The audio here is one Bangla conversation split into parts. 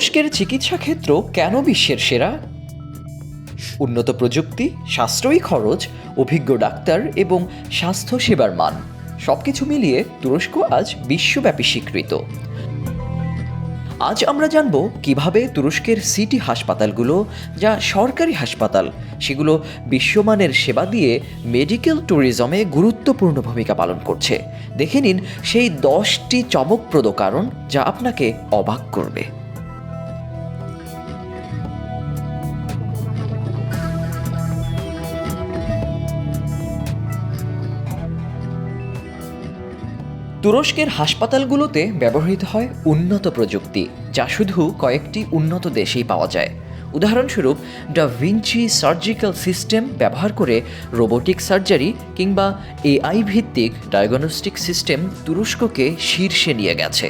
তুরস্কের চিকিৎসা ক্ষেত্র কেন বিশ্বের সেরা? উন্নত প্রযুক্তি, সাশ্রয়ী খরচ, অভিজ্ঞ ডাক্তার এবং স্বাস্থ্যসেবার মান, সবকিছু মিলিয়ে তুরস্ক আজ বিশ্বব্যাপী স্বীকৃত। আজ আমরা জানব কীভাবে তুরস্কের সিটি হাসপাতালগুলো, যা সরকারি হাসপাতাল, সেগুলো বিশ্বমানের সেবা দিয়ে মেডিকেল ট্যুরিজমে গুরুত্বপূর্ণ ভূমিকা পালন করছে। দেখে নিন সেই দশটি চমকপ্রদ কারণ যা আপনাকে অবাক করবে। তুরস্কের হাসপাতালগুলোতে ব্যবহৃত হয় উন্নত প্রযুক্তি, যা শুধু কয়েকটি উন্নত দেশেই পাওয়া যায়। উদাহরণস্বরূপ, দ্য ভিঞ্চি সার্জিক্যাল সিস্টেম ব্যবহার করে রোবোটিক সার্জারি কিংবা এআই ভিত্তিক ডায়াগনস্টিক সিস্টেম তুরস্ককে শীর্ষে নিয়ে গেছে।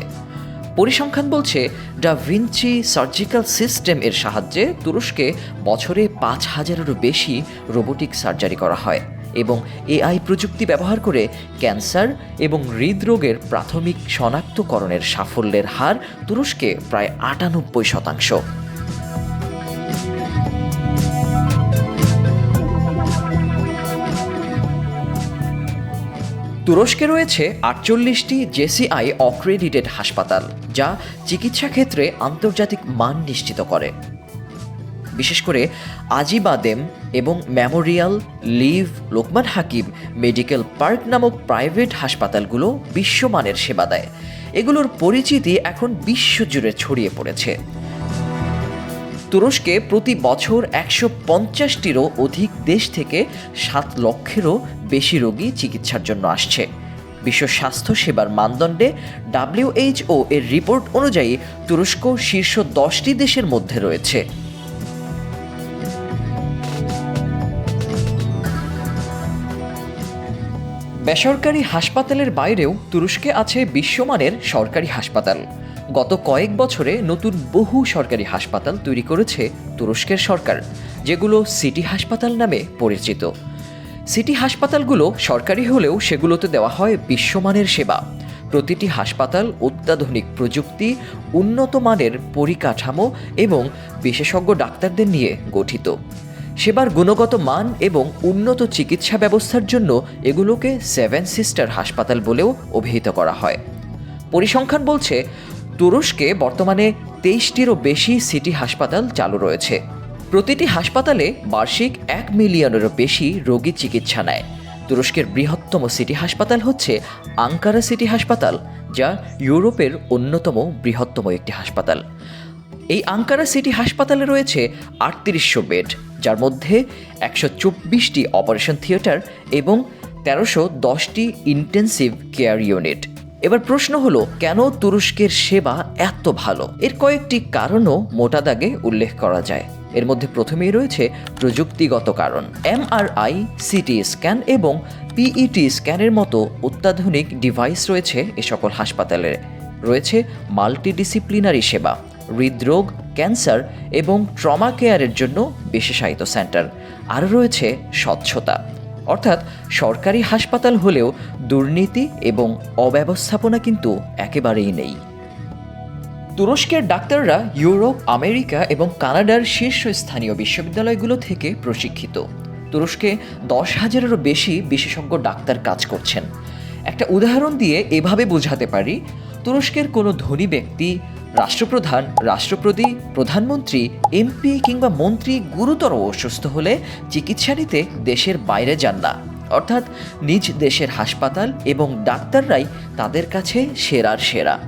পরিসংখ্যান বলছে, দ্য ভিঞ্চি সার্জিক্যাল সিস্টেম এর সাহায্যে তুরস্কে বছরে পাঁচ হাজারেরও বেশি রোবোটিক সার্জারি করা হয়। এবং এআই প্রযুক্তি ব্যবহার করে ক্যান্সার এবং হৃদরোগের প্রাথমিক শনাক্তকরণের সাফল্যের হার তুরস্কে প্রায় আটানব্বই শতাংশ। তুরস্কে রয়েছে আটচল্লিশটি জেসিআই অক্রেডিটেড হাসপাতাল, যা চিকিৎসা ক্ষেত্রে আন্তর্জাতিক মান নিশ্চিত করে। বিশেষ করে আজিবাদেম এবং Memorial Liv Lokman Hekim medical park নামক প্রাইভেট হাসপাতালগুলো বিশ্বমানের সেবা দেয়। এগুলোর পরিচিতি এখন বিশ্বজুড়ে ছড়িয়ে পড়েছে। তুরস্কে প্রতি বছর একশো পঞ্চাশটিরও অধিক দেশ থেকে সাত লক্ষেরও বেশি রোগী চিকিৎসার জন্য আসছে। বিশ্ব স্বাস্থ্য সেবার মানদণ্ডে ডাব্লিউএইচও এর রিপোর্ট অনুযায়ী তুরস্ক শীর্ষ দশটি দেশের মধ্যে রয়েছে। বেসরকারি হাসপাতালের বাইরেও তুরস্কে আছে বিশ্বমানের সরকারি হাসপাতাল। গত কয়েক বছরে নতুন বহু সরকারি হাসপাতাল তৈরি করেছে তুরস্কের সরকার, যেগুলো সিটি হাসপাতাল নামে পরিচিত। সিটি হাসপাতালগুলো সরকারি হলেও সেগুলোতে দেওয়া হয় বিশ্বমানের সেবা। প্রতিটি হাসপাতাল অত্যাধুনিক প্রযুক্তি, উন্নত মানের পরিকাঠামো এবং বিশেষজ্ঞ ডাক্তারদের নিয়ে গঠিত। সেবার গুণগত মান এবং উন্নত চিকিৎসা ব্যবস্থার জন্য এগুলোকে সেভেন সিস্টার হাসপাতাল বলেও অভিহিত করা হয়। পরিসংখ্যান বলছে, তুরস্কে বর্তমানে তেইশটিরও বেশি সিটি হাসপাতাল চালু রয়েছে। প্রতিটি হাসপাতালে বার্ষিক এক মিলিয়নেরও বেশি রোগী চিকিৎসা নেয়। তুরস্কের বৃহত্তম সিটি হাসপাতাল হচ্ছে আঙ্কারা সিটি হাসপাতাল, যা ইউরোপের অন্যতম বৃহত্তম একটি হাসপাতাল। এই আঙ্কারা সিটি হাসপাতালে রয়েছে আটত্রিশশো বেড, যার মধ্যে একশো চব্বিশটি অপারেশন থিয়েটার এবং তেরোশো দশটি ইন্টেন্সিভ কেয়ার ইউনিট এবার প্রশ্ন হলো, কেন তুরস্কের সেবা এত ভালো? এর কয়েকটি কারণও মোটা দাগে উল্লেখ করা যায়। এর মধ্যে প্রথমেই রয়েছে প্রযুক্তিগত কারণ। এমআরআই, সিটি স্ক্যান এবং পিইটি স্ক্যানের মতো অত্যাধুনিক ডিভাইস রয়েছে এ সকল হাসপাতালে। রয়েছে মাল্টিডিসিপ্লিনারি সেবা। হৃদরোগ, ক্যান্সার এবং ট্রমা কেয়ারের জন্য বিশেষায়িত সেন্টার। আরও রয়েছে স্বচ্ছতা। অর্থাৎ সরকারি হাসপাতাল হলেও দুর্নীতি এবং অব্যবস্থাপনা কিন্তু একেবারেই নেই। তুরস্কের ডাক্তাররা ইউরোপ, আমেরিকা এবং কানাডার শীর্ষস্থানীয় বিশ্ববিদ্যালয়গুলো থেকে প্রশিক্ষিত। তুরস্কে দশ হাজারেরও বেশি বিশেষজ্ঞ ডাক্তার কাজ করছেন। একটা উদাহরণ দিয়ে এভাবে বোঝাতে পারি, তুরস্কের কোনো ধনী ব্যক্তি রাষ্ট্রপ্রধান, রাষ্ট্রপতি, প্রধানমন্ত্রী, এমপি কিংবা মন্ত্রী গুরুতর অসুস্থ হলে চিকিৎসা নিতে দেশের বাইরে যান না। অর্থাৎ নিজ দেশের হাসপাতাল এবং ডাক্তাররাই তাদের কাছে সেরার সেরা।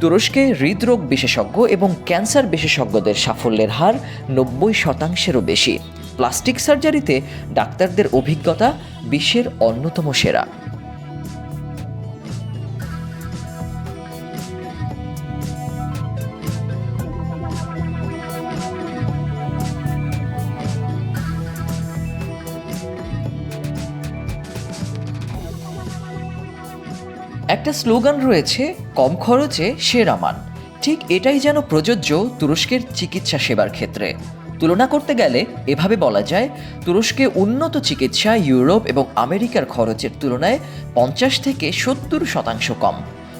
তুরস্কে হৃদরোগ বিশেষজ্ঞ এবং ক্যান্সার বিশেষজ্ঞদের সাফল্যের হার নব্বই শতাংশেরও বেশি। প্লাস্টিক সার্জারিতে ডাক্তারদের অভিজ্ঞতা বিশ্বের অন্যতম সেরা। একটা স্লোগান রয়েছে, কম খরচে সেরা মান। ঠিক এটাই যেন প্রযোজ্য তুরস্কের চিকিৎসা সেবার ক্ষেত্রে। তুলনা করতে গেলে এভাবে বলা যায়, তুরস্কে উন্নত চিকিৎসা ইউরোপ এবং আমেরিকার খরচের তুলনায় পঞ্চাশ থেকে সত্তর শতাংশ কম।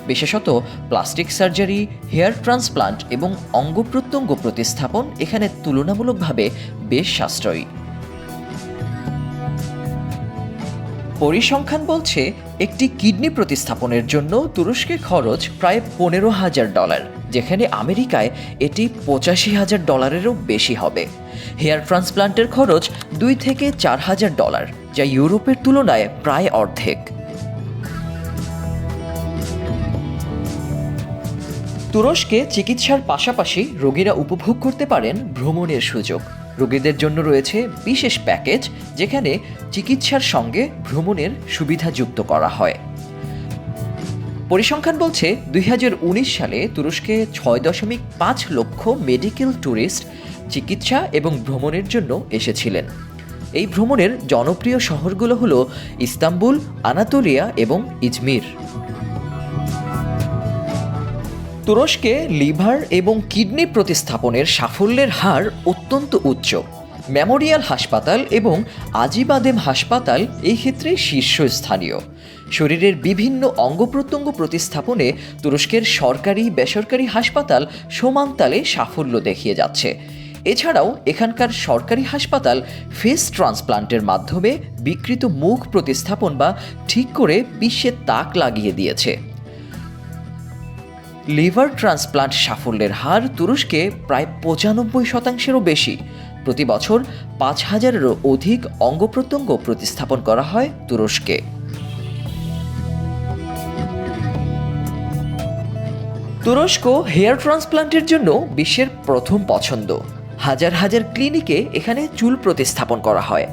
বিশেষত প্লাস্টিক সার্জারি, হেয়ার ট্রান্সপ্লান্ট এবং অঙ্গ প্রত্যঙ্গ প্রতিস্থাপন এখানে তুলনামূলকভাবে বেশ সাশ্রয়ী। পরিসংখ্যান বলছে, একটি কিডনি প্রতিস্থাপনের জন্য তুরস্কে খরচ প্রায় পনেরো হাজার ডলার, যেখানে আমেরিকায় এটি পঁচাশি হাজার ডলারেরও বেশি হবে। হেয়ার ট্রান্সপ্লান্টের খরচ দুই থেকে চার হাজার ডলার, যা ইউরোপের তুলনায় প্রায় অর্ধেক। তুরস্কে চিকিৎসার পাশাপাশি রোগীরা উপভোগ করতে পারেন ভ্রমণের সুযোগ। রোগীদের জন্য রয়েছে বিশেষ প্যাকেজ, যেখানে চিকিৎসার সঙ্গে ভ্রমণের সুবিধা যুক্ত করা হয়। পরিসংখ্যান বলছে, দুই হাজার উনিশ সালে তুরস্কে ছয় দশমিক পাঁচ লক্ষ মেডিকেল ট্যুরিস্ট চিকিৎসা এবং ভ্রমণের জন্য এসেছিলেন। এই ভ্রমণের জনপ্রিয় শহরগুলো হলো ইস্তাম্বুল, আনাতোলিয়া এবং ইজমির। তুরস্কে লিভার এবং কিডনি প্রতিস্থাপনের সাফল্যের হার অত্যন্ত উচ্চ। মেমোরিয়াল হাসপাতাল এবং আজিবাদেম হাসপাতাল এই ক্ষেত্রে শীর্ষস্থানীয়। শরীরের বিভিন্ন অঙ্গ প্রত্যঙ্গ প্রতিস্থাপনে তুরস্কের সরকারি বেসরকারি হাসপাতাল সমানতালে সাফল্য দেখিয়ে যাচ্ছে। এছাড়াও এখানকার সরকারি হাসপাতাল ফেস ট্রান্সপ্লান্টের মাধ্যমে বিকৃত মুখ প্রতিস্থাপন বা ঠিক করে বিশ্বে তাক লাগিয়ে দিয়েছে। লিভার ট্রান্সপ্লান্ট সাফল্যের হার তুরস্কে প্রায় পঁচানব্বই শতাংশেরও বেশি। প্রতি বছর পাঁচ হাজারেরও অধিক অঙ্গ প্রত্যঙ্গ প্রতিস্থাপন করা হয় তুরস্কে। তুরস্ক হেয়ার ট্রান্সপ্লান্টের জন্য বিশ্বের প্রথম পছন্দ। হাজার হাজার ক্লিনিকে এখানে চুল প্রতিস্থাপন করা হয়।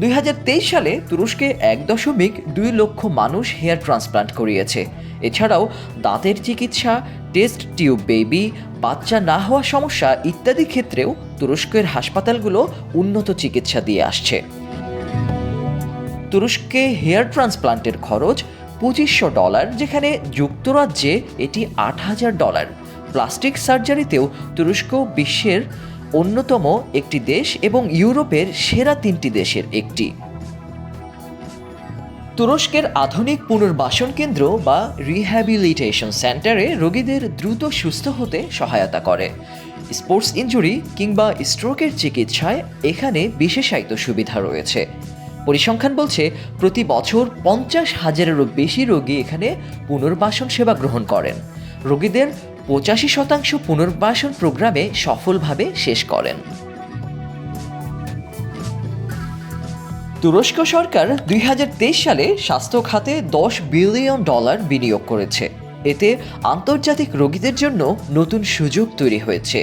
দুই হাজার তেইশ সালে তুরস্কে এক দশমিক দুই লক্ষ মানুষ হেয়ার ট্রান্সপ্লান্ট করিয়েছে। এছাড়াও দাঁতের চিকিৎসা, টেস্ট টিউব বেবি, বাচ্চা না হওয়া সমস্যা ইত্যাদি ক্ষেত্রেও তুরস্কের হাসপাতালগুলো উন্নত চিকিৎসা দিয়ে আসছে। তুরস্কে হেয়ার ট্রান্সপ্লান্টের খরচ পঁচিশশো ডলার, যেখানে যুক্তরাজ্যে এটি আট হাজার ডলার। প্লাস্টিক সার্জারিতেও তুরস্ক বিশ্বের অন্যতম একটি দেশ এবং ইউরোপের সেরা তিনটি দেশের একটি। তুরস্কের আধুনিক পুনর্বাসন কেন্দ্র বা রিহ্যাবিলিটেশন সেন্টারে রোগীদের দ্রুত সুস্থ হতে সহায়তা করে। স্পোর্টস ইনজুরি কিংবা স্ট্রোকের চিকিৎসায় এখানে বিশেষায়িত সুবিধা রয়েছে। পরিসংখ্যান বলছে, প্রতি বছর পঞ্চাশ হাজারেরও বেশি রোগী এখানে পুনর্বাসন সেবা গ্রহণ করেন। রোগীদের পঁচাশি শতাংশ পুনর্বাসন প্রোগ্রামে সফলভাবে শেষ করেন। তুরস্ক সরকার দুই হাজার তেইশ সালে স্বাস্থ্য খাতে দশ বিলিয়ন ডলার বিনিয়োগ করেছে। এতে আন্তর্জাতিক রোগীদের জন্য নতুন সুযোগ তৈরি হয়েছে।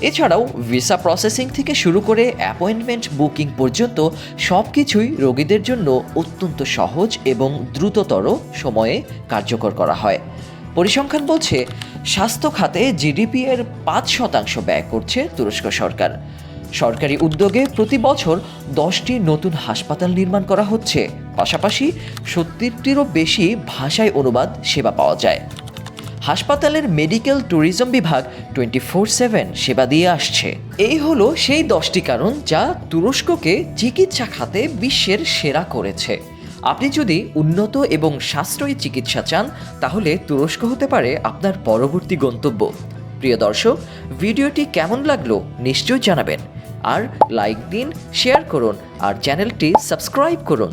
এছাড়াও ভিসা প্রসেসিং থেকে শুরু করে অ্যাপয়েন্টমেন্ট বুকিং পর্যন্ত সব কিছুই রোগীদের জন্য অত্যন্ত সহজ এবং দ্রুততর সময়ে কার্যকর করা হয়। পরিসংখ্যান বলছে, স্বাস্থ্য খাতে জিডিপি এর পাঁচ শতাংশ ব্যয় করছে তুরস্ক সরকার। সরকারি উদ্যোগে প্রতি বছর দশটি নতুন হাসপাতাল নির্মাণ করা হচ্ছে। পাশাপাশি সত্তরটিরও বেশি ভাষায় অনুবাদ সেবা পাওয়া যায়। হাসপাতালের মেডিকেল ট্যুরিজম বিভাগ টোয়েন্টি ফোর সেভেন সেবা দিয়ে আসছে। এই হলো সেই দশটি কারণ যা তুরস্ককে চিকিৎসা খাতে বিশ্বের সেরা করেছে। আপনি যদি উন্নত এবং সাশ্রয়ী চিকিৎসা চান, তাহলে তুরস্ক হতে পারে আপনার পরবর্তী গন্তব্য। প্রিয় দর্শক, ভিডিওটি কেমন লাগল নিশ্চয়ই জানাবেন। আর লাইক দিন শেয়ার করুন আর চ্যানেলটি সাবস্ক্রাইব করুন।